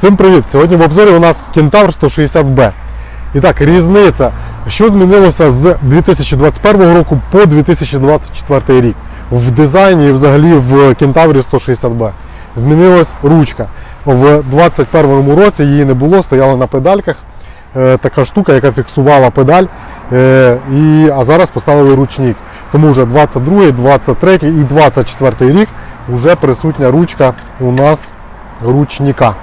Всім привіт! Сьогодні в обзорі у нас Кентавр 160B. І так, різниця, що змінилося з 2021 року по 2024 рік в дизайні і взагалі в Кентаврі 160B. Змінилась ручка. В 2021 році її не було, стояла на педальках. е, Така штука, яка фіксувала педаль, е, і, а зараз поставили ручник. Тому вже 22, 23 і 24 рік вже присутня ручка у нас ручника.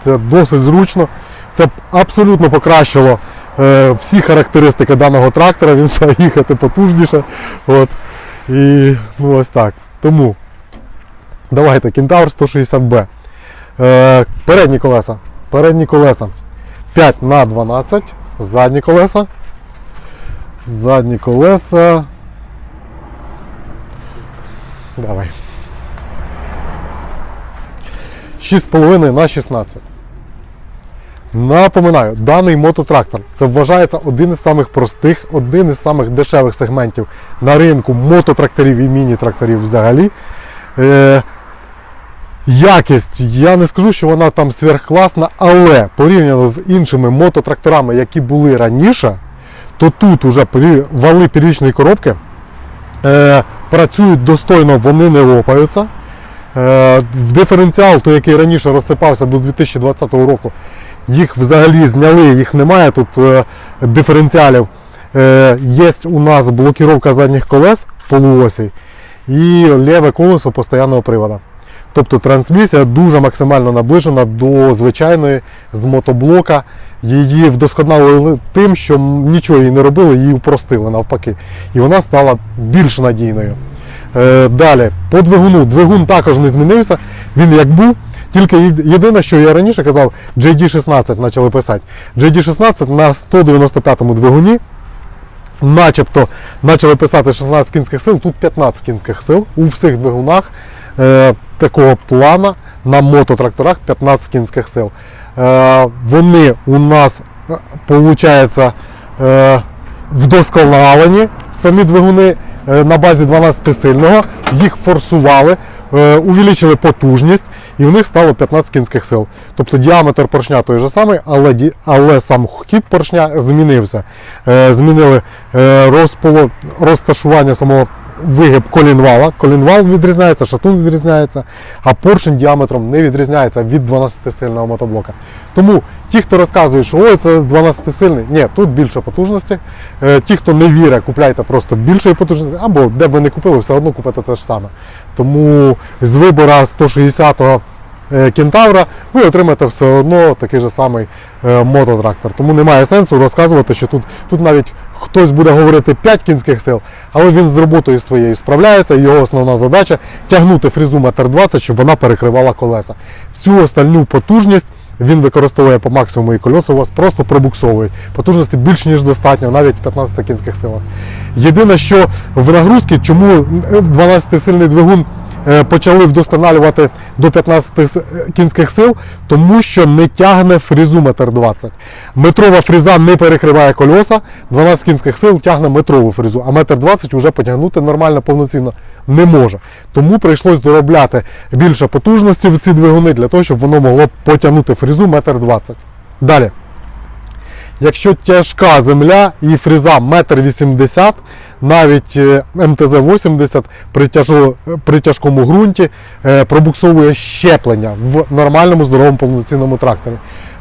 Це досить зручно. Це абсолютно покращило е, всі характеристики даного трактора. Він став їхати потужніше. От. І ну, ось так. Тому давайте Кентавр 160B. Е, передні колеса. Передні колеса 5 на 12. Задні колеса. Задні колеса. Давай. 6,5 на 16. Напоминаю, даний мототрактор це вважається один із самих простих, один із самих дешевих сегментів на ринку мототракторів і міні-тракторів взагалі. Е, якість, я не скажу, що вона там сверхкласна, але порівняно з іншими мототракторами, які були раніше, то тут уже вали первічної коробки е, працюють достойно, вони не лопаються. Е, Диференціал, той, який раніше розсипався до 2020 року, їх взагалі зняли, їх немає тут е, диференціалів. Е, Є у нас блокіровка задніх колес полуосей і ліве колесо постійного приводу. Тобто трансмісія дуже максимально наближена до звичайної з мотоблока. Її вдосконалили тим, що нічого їй не робили, її упростили навпаки. І вона стала більш надійною. Е, Далі, по двигуну. Двигун також не змінився. Він як був. Тільки єдине, що я раніше казав, JD16 почали писати. JD16 на 195-му двигуні, начебто почали писати 16 кінських сил, тут 15 кінських сил у всіх двигунах е, такого плана на мототракторах 15 кінських сил. Е, вони у нас, виходить, е, вдосконалені самі двигуни е, на базі 12-сильного, їх форсували, е, увеличили потужність і в них стало 15 кінських сил. Тобто діаметр поршня той же самий, але, але сам хід поршня змінився. Е, Змінили е, розташування самого вигиб колінвала. Колінвал відрізняється, шатун відрізняється, а поршень діаметром не відрізняється від 12-сильного мотоблока. Тому ті, хто розказує, що ой, це 12-сильний, ні, тут більше потужності. Е, Ті, хто не вірить, купляйте просто більшої потужності, або де б ви не купили, все одно купите те ж саме. Тому з вибора 160-го е, кентавра ви отримаєте все одно такий же самий е, мототрактор. Тому немає сенсу розказувати, що тут, тут навіть хтось буде говорити 5 кінських сил, але він з роботою своєю справляється. і Його основна задача тягнути фрезу 1,20 м, щоб вона перекривала колеса. Всю остальну потужність. Він використовує по максимуму і колеса у вас просто пробуксовують. Потужності більш ніж достатньо, навіть в 15 кінських силах. Єдине, що в нагрузці, чому 12-сильний двигун е, почали вдосконалювати до 15 кінських сил, тому що не тягне фрезу 1,20 м. Метрова фреза не перекриває кольоса, 12 кінських сил тягне метрову фрезу, а 1,20 м вже потягнути нормально повноцінно не може. Тому прийшлось доробляти більше потужності в ці двигуни для того, щоб воно могло потягнути фрезу 1,20 м. Далі. Якщо тяжка земля і фреза 1,80 м, навіть е, МТЗ-80 при, тяжо- при тяжкому ґрунті е, пробуксовує щеплення в нормальному здоровому повноцінному тракторі.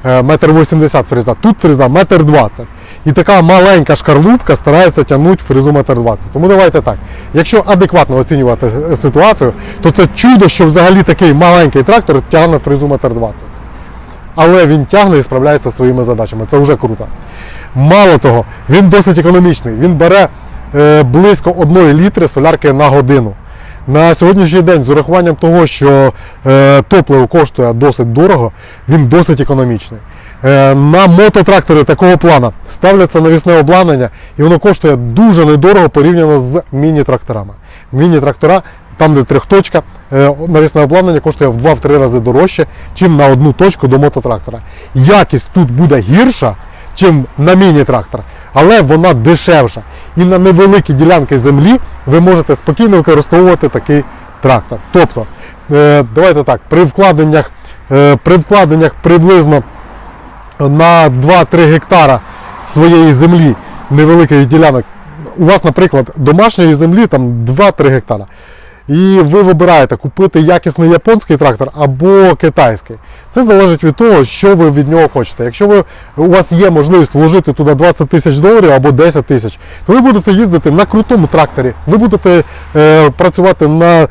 Е, 1,80 м фреза, тут фреза 1,20 м. І така маленька шкарлупка старається тягнути фрезу 1,20 м. Тому давайте так. Якщо адекватно оцінювати ситуацію, то це чудо, що взагалі такий маленький трактор тягне фрезу 1,20 м але він тягне і справляється зі своїми задачами. Це вже круто. Мало того, він досить економічний. Він бере е, близько 1 літри солярки на годину. На сьогоднішній день, з урахуванням того, що е, топливо коштує досить дорого, він досить економічний. Е, на мототрактори такого плана ставляться навісне обладнання, і воно коштує дуже недорого порівняно з міні-тракторами. Міні-трактора там, де трьохточка, е, навісне обладнання коштує в 2-3 рази дорожче, чим на одну точку до мототрактора. Якість тут буде гірша, чим на міні-трактор, але вона дешевша. І на невеликі ділянки землі ви можете спокійно використовувати такий трактор. Тобто, е, давайте так, при вкладеннях е, при вкладеннях приблизно на 2-3 гектара своєї землі невеликих ділянок. У вас, наприклад, домашньої землі там 2-3 гектара. І ви вибираєте купити якісний японський трактор або китайський. Це залежить від того, що ви від нього хочете. Якщо ви, у вас є можливість вложити туди 20 тисяч доларів або 10 тисяч, то ви будете їздити на крутому тракторі, ви будете е, працювати на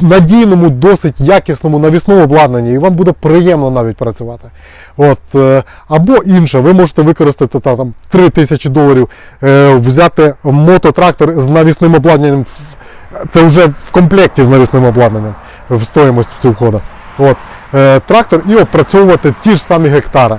надійному, досить якісному навісному обладнанні, і вам буде приємно навіть працювати. От, е, або інше, ви можете використати та, там 3 тисячі доларів, е, взяти мототрактор з навісним обладнанням. Це вже в комплекті з навісним обладнанням в стоїмость цього входу. От, е, трактор і опрацьовувати ті ж самі гектари.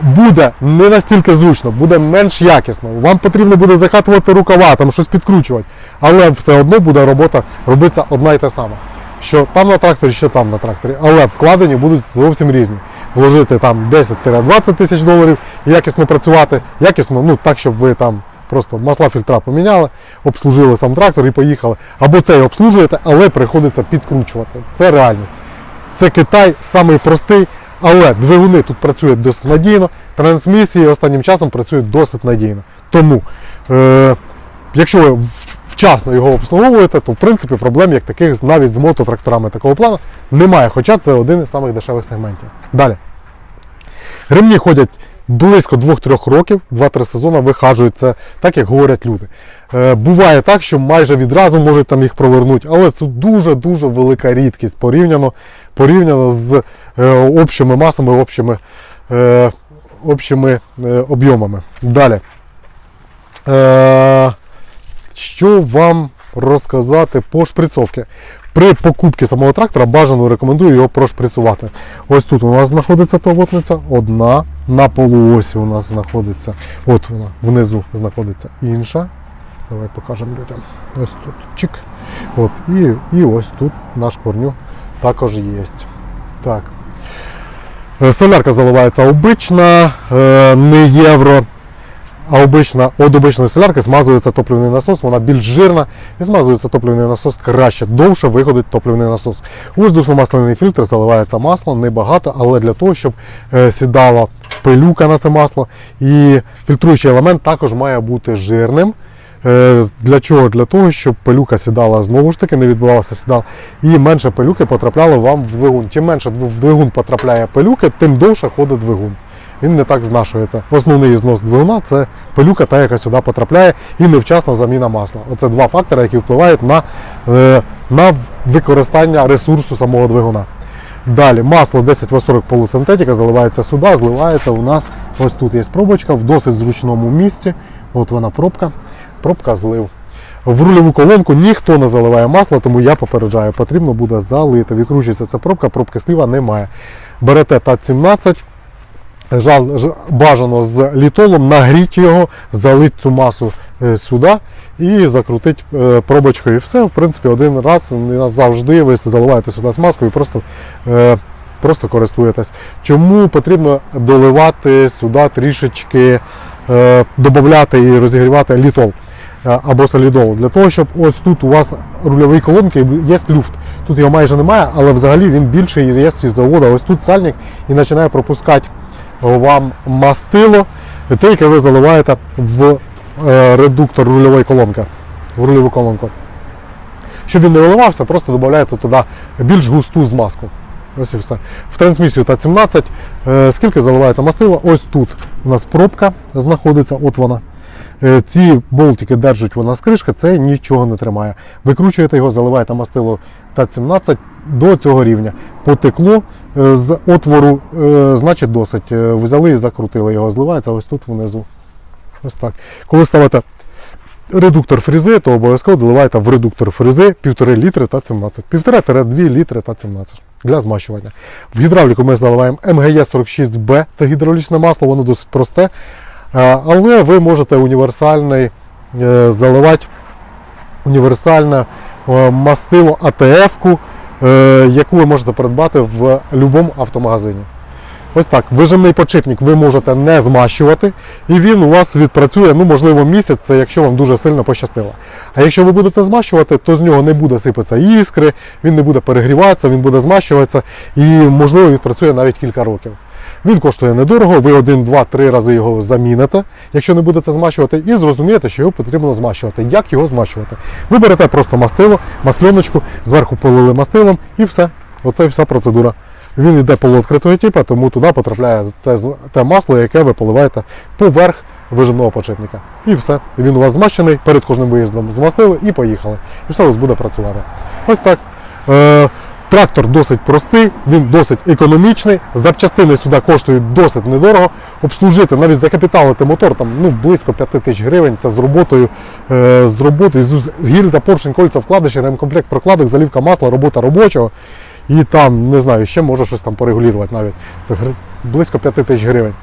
Буде не настільки зручно, буде менш якісно. Вам потрібно буде закатувати рукава, там щось підкручувати. Але все одно буде робота робитися одна і та сама. Що там на тракторі, що там на тракторі. Але вкладені будуть зовсім різні. Вложити там 10-20 тисяч доларів і якісно працювати. Якісно, ну так, щоб ви там просто масла фільтра поміняли, обслужили сам трактор і поїхали. Або цей обслужуєте, але приходиться підкручувати. Це реальність. Це Китай самий простий, але двигуни тут працюють досить надійно, трансмісії останнім часом працюють досить надійно. Тому, е, якщо ви вчасно його обслуговуєте, то в принципі проблем як таких навіть з мототракторами такого плану немає, хоча це один із самих дешевих сегментів. Далі. Ремні ходять близько 2-3 років, 2-3 сезони вихажуються, так як говорять люди. Е, буває так, що майже відразу можуть там їх провернути, але це дуже-дуже велика рідкість порівняно, порівняно з е, общими масами, общими, е, общими об'ємами. Далі. Що вам розказати по шприцовці? При покупці самого трактора бажано рекомендую його прошприцувати. Ось тут у нас знаходиться плотниця, одна на полуосі у нас знаходиться. От вона внизу знаходиться інша. Давай покажемо людям. Ось тут чик. От, і, і ось тут наш корню також є. Так. Е, Солярка заливається обична, е, не євро. А обична, від обичної солярки змазується топливний насос, вона більш жирна і змазується топливний насос краще, довше виходить топливний насос. У воздушно-масляний фільтр заливається масло, небагато, але для того, щоб е, сідала пилюка на це масло. І фільтруючий елемент також має бути жирним. Е, Для чого? Для того, щоб пилюка сідала знову ж таки, не відбувалася сідал, і менше пилюки потрапляло вам в двигун. Чим менше в двигун потрапляє пилюки, тим довше ходить двигун. Він не так знашується. Основний знос двигуна це пилюка, та яка сюди потрапляє, і невчасна заміна масла. Оце два фактори, які впливають на, е, на використання ресурсу самого двигуна. Далі масло 10В40 полусинтетика заливається сюди, зливається у нас ось тут є пробочка в досить зручному місці. От вона пробка, пробка злив. В рульову колонку ніхто не заливає масло, тому я попереджаю, потрібно буде залити. Відкручується ця пробка, пробки сліва немає. Берете ТАТ-17, жал- ж- бажано з літолом, нагріть його, залить цю масу е, сюди і закрутить е, пробочкою. Все, в принципі, один раз завжди ви заливаєте сюди смазку і просто, е, просто користуєтесь. Чому потрібно доливати сюди трішечки, додати і розігрівати літол? Або солідол, для того, щоб ось тут у вас рульові колонки є люфт. Тут його майже немає, але взагалі він більший є з заводу. Ось тут сальник і починає пропускати вам мастило, те, яке ви заливаєте в е, редуктор рульової колонки, в рульову колонку. Щоб він не виливався, просто додаєте туди більш густу змазку. Ось і все. В трансмісію Т-17 е, скільки заливається мастило? Ось тут у нас пробка знаходиться, от вона. Е, Ці болтики держать вона з кришки, це нічого не тримає. Викручуєте його, заливаєте мастило Т-17 до цього рівня. Потекло е, з отвору, е, значить досить. Взяли і закрутили його, зливається ось тут внизу. Ось так. Коли ставите редуктор фрізи, то обов'язково доливаєте в редуктор фрізи 1,5 літри та 17. 1,5-2 літри та 17 для змащування. В гідравліку ми заливаємо МГЕ46Б, це гідравлічне масло, воно досить просте. Але ви можете універсальний е, заливати універсальне е, мастило АТФ-ку, е, яку ви можете придбати в будь-якому автомагазині. Ось так, вижимний подшипник ви можете не змащувати, і він у вас відпрацює, ну, можливо, місяць, це якщо вам дуже сильно пощастило. А якщо ви будете змащувати, то з нього не буде сипатися іскри, він не буде перегріватися, він буде змащуватися і, можливо, відпрацює навіть кілька років. Він коштує недорого, ви один, два, три рази його заміните, якщо не будете змащувати, і зрозумієте, що його потрібно змащувати. Як його змащувати? Ви берете просто мастило, масльоночку, зверху полили мастилом і все. Оце вся процедура. Він йде полуоткритого типу, тому туди потрапляє те, те масло, яке ви поливаєте поверх вижимного подшипника. І все. Він у вас змащений, перед кожним виїздом змастили і поїхали. І все у вас буде працювати. Ось так. Трактор досить простий, він досить економічний. Запчастини сюди коштують досить недорого. Обслужити, навіть закапіталити мотор там, ну, близько 5 тисяч гривень. Це з роботою, е, з роботи, з, гільза, поршень, кольця, вкладиші, ремкомплект прокладок, залівка масла, робота робочого. І там, не знаю, ще може щось там порегулювати навіть. Це близько 5 тисяч гривень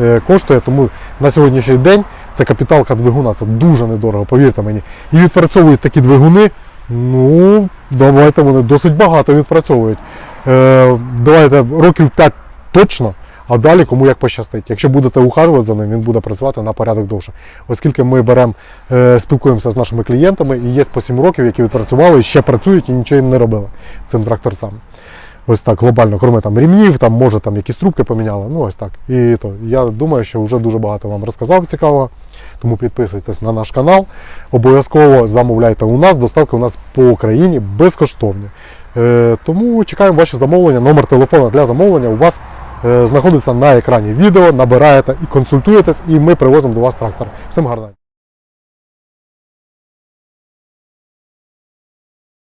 е, коштує. Тому на сьогоднішній день це капіталка двигуна, це дуже недорого, повірте мені. І відпрацьовують такі двигуни. Ну, давайте вони досить багато відпрацьовують. Е, давайте років 5 точно, а далі кому як пощастить. Якщо будете ухажувати за ним, він буде працювати на порядок довше. Оскільки ми беремо, е, спілкуємося з нашими клієнтами, і є по 7 років, які відпрацювали, ще працюють і нічого їм не робили цим тракторцям. Ось так глобально, кроме там рівнів, там може там якісь трубки поміняли. Ну ось так. І то я думаю, що вже дуже багато вам розказав цікавого. Тому підписуйтесь на наш канал. Обов'язково замовляйте у нас. Доставки у нас по Україні безкоштовні. Е, тому чекаємо ваші замовлення. Номер телефона для замовлення у вас е, знаходиться на екрані відео. Набираєте і консультуєтесь, і ми привозимо до вас трактор. Всім гарного.